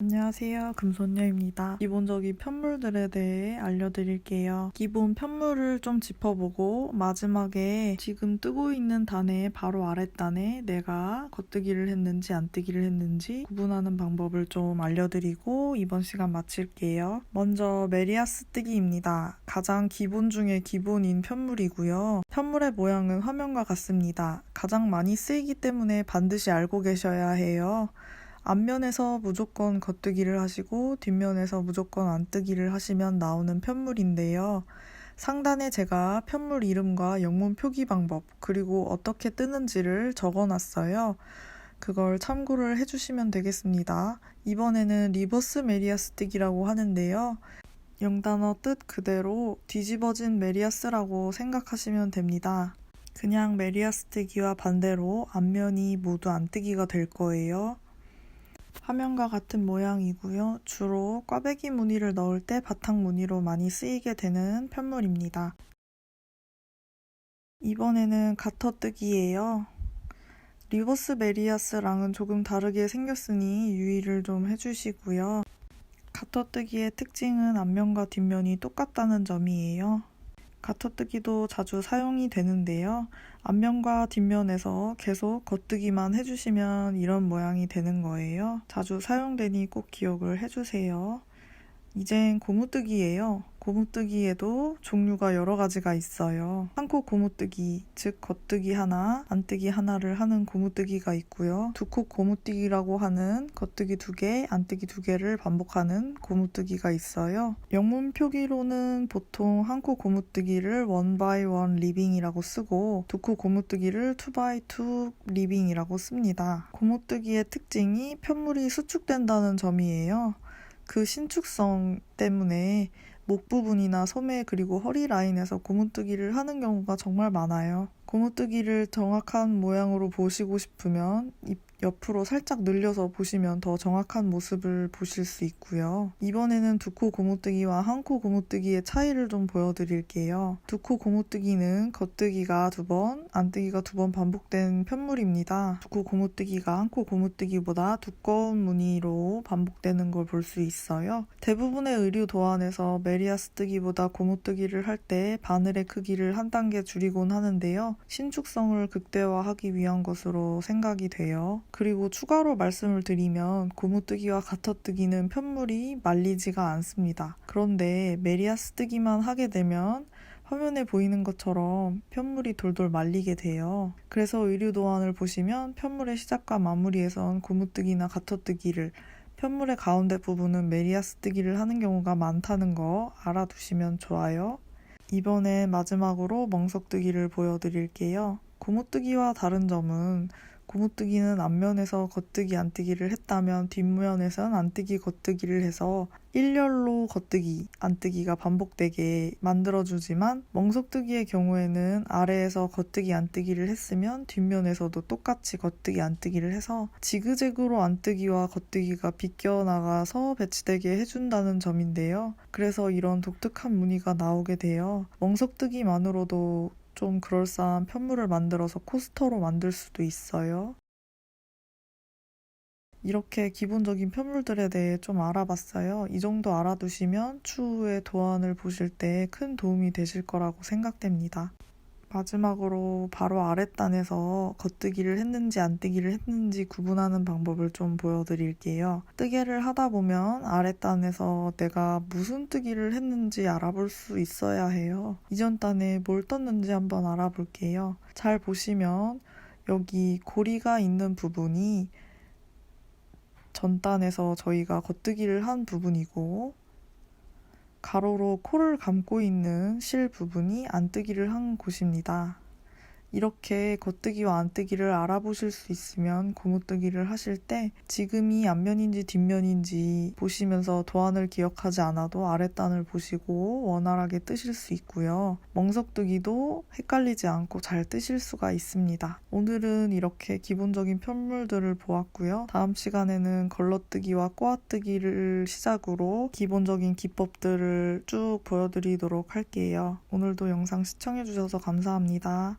안녕하세요. 금손녀입니다. 기본적인 편물들에 대해 알려드릴게요. 기본 편물을 좀 짚어보고 마지막에 지금 뜨고 있는 단의 바로 아랫단에 내가 겉뜨기를 했는지 안 뜨기를 했는지 구분하는 방법을 좀 알려드리고 이번 시간 마칠게요. 먼저 메리아스 뜨기입니다. 가장 기본 중에 기본인 편물이고요. 편물의 모양은 화면과 같습니다. 가장 많이 쓰이기 때문에 반드시 알고 계셔야 해요. 앞면에서 무조건 겉뜨기를 하시고 뒷면에서 무조건 안뜨기를 하시면 나오는 편물인데요. 상단에 제가 편물 이름과 영문 표기 방법 그리고 어떻게 뜨는지를 적어놨어요. 그걸 참고를 해주시면 되겠습니다. 이번에는 리버스 메리아스 뜨기라고 하는데요. 영단어 뜻 그대로 뒤집어진 메리아스라고 생각하시면 됩니다. 그냥 메리아스 뜨기와 반대로 앞면이 모두 안뜨기가 될 거예요. 화면과 같은 모양이고요. 주로 꽈배기 무늬를 넣을 때 바탕 무늬로 많이 쓰이게 되는 편물입니다. 이번에는 가터뜨기예요. 리버스 메리아스랑은 조금 다르게 생겼으니 유의를 좀 해주시고요. 가터뜨기의 특징은 앞면과 뒷면이 똑같다는 점이에요. 가터뜨기도 자주 사용이 되는데요. 앞면과 뒷면에서 계속 겉뜨기만 해주시면 이런 모양이 되는 거예요. 자주 사용되니 꼭 기억을 해주세요. 이젠 고무뜨기예요. 고무뜨기에도 종류가 여러 가지가 있어요. 한코 고무뜨기, 즉 겉뜨기 하나, 안뜨기 하나를 하는 고무뜨기가 있고요. 두 코 고무뜨기라고 하는 겉뜨기 두 개, 안뜨기 두 개를 반복하는 고무뜨기가 있어요. 영문 표기로는 보통 한 코 고무뜨기를 원 바이 원 리빙이라고 쓰고 두 코 고무뜨기를 투 바이 투 리빙이라고 씁니다. 고무뜨기의 특징이 편물이 수축된다는 점이에요. 그 신축성 때문에 목 부분이나 소매 그리고 허리 라인에서 고무뜨기를 하는 경우가 정말 많아요. 고무뜨기를 정확한 모양으로 보시고 싶으면 입 옆으로 살짝 늘려서 보시면 더 정확한 모습을 보실 수 있고요. 이번에는 두 코 고무뜨기와 한 코 고무뜨기의 차이를 좀 보여드릴게요. 두 코 고무뜨기는 겉뜨기가 두 번, 안뜨기가 두 번 반복된 편물입니다. 두 코 고무뜨기가 한 코 고무뜨기보다 두꺼운 무늬로 반복되는 걸 볼 수 있어요. 대부분의 의류 도안에서 메리아스 뜨기보다 고무뜨기를 할 때 바늘의 크기를 한 단계 줄이곤 하는데요. 신축성을 극대화하기 위한 것으로 생각이 돼요. 그리고 추가로 말씀을 드리면 고무뜨기와 가터뜨기는 편물이 말리지가 않습니다. 그런데 메리아스 뜨기만 하게 되면 화면에 보이는 것처럼 편물이 돌돌 말리게 돼요. 그래서 의류 도안을 보시면 편물의 시작과 마무리에선 고무뜨기나 가터뜨기를 편물의 가운데 부분은 메리아스 뜨기를 하는 경우가 많다는 거 알아두시면 좋아요. 이번에 마지막으로 멍석뜨기를 보여드릴게요. 고무뜨기와 다른 점은 고무뜨기는 앞면에서 겉뜨기 안뜨기를 했다면 뒷면에선 안뜨기 겉뜨기를 해서 일렬로 겉뜨기 안뜨기가 반복되게 만들어주지만 멍석뜨기의 경우에는 아래에서 겉뜨기 안뜨기를 했으면 뒷면에서도 똑같이 겉뜨기 안뜨기를 해서 지그재그로 안뜨기와 겉뜨기가 비껴나가서 배치되게 해준다는 점인데요. 그래서 이런 독특한 무늬가 나오게 돼요. 멍석뜨기만으로도 좀 그럴싸한 편물을 만들어서 코스터로 만들 수도 있어요. 이렇게 기본적인 편물들에 대해 좀 알아봤어요. 이 정도 알아두시면 추후에 도안을 보실 때 큰 도움이 되실 거라고 생각됩니다. 마지막으로 바로 아랫단에서 겉뜨기를 했는지 안 뜨기를 했는지 구분하는 방법을 좀 보여드릴게요. 뜨개를 하다 보면 아랫단에서 내가 무슨 뜨기를 했는지 알아볼 수 있어야 해요. 이전 단에 뭘 떴는지 한번 알아볼게요. 잘 보시면 여기 고리가 있는 부분이 전단에서 저희가 겉뜨기를 한 부분이고 가로로 코를 감고 있는 실 부분이 안뜨기를 한 곳입니다. 이렇게 겉뜨기와 안뜨기를 알아보실 수 있으면 고무뜨기를 하실 때 지금이 앞면인지 뒷면인지 보시면서 도안을 기억하지 않아도 아랫단을 보시고 원활하게 뜨실 수 있고요. 멍석뜨기도 헷갈리지 않고 잘 뜨실 수가 있습니다. 오늘은 이렇게 기본적인 편물들을 보았고요. 다음 시간에는 걸러뜨기와 꼬아뜨기를 시작으로 기본적인 기법들을 쭉 보여드리도록 할게요. 오늘도 영상 시청해주셔서 감사합니다.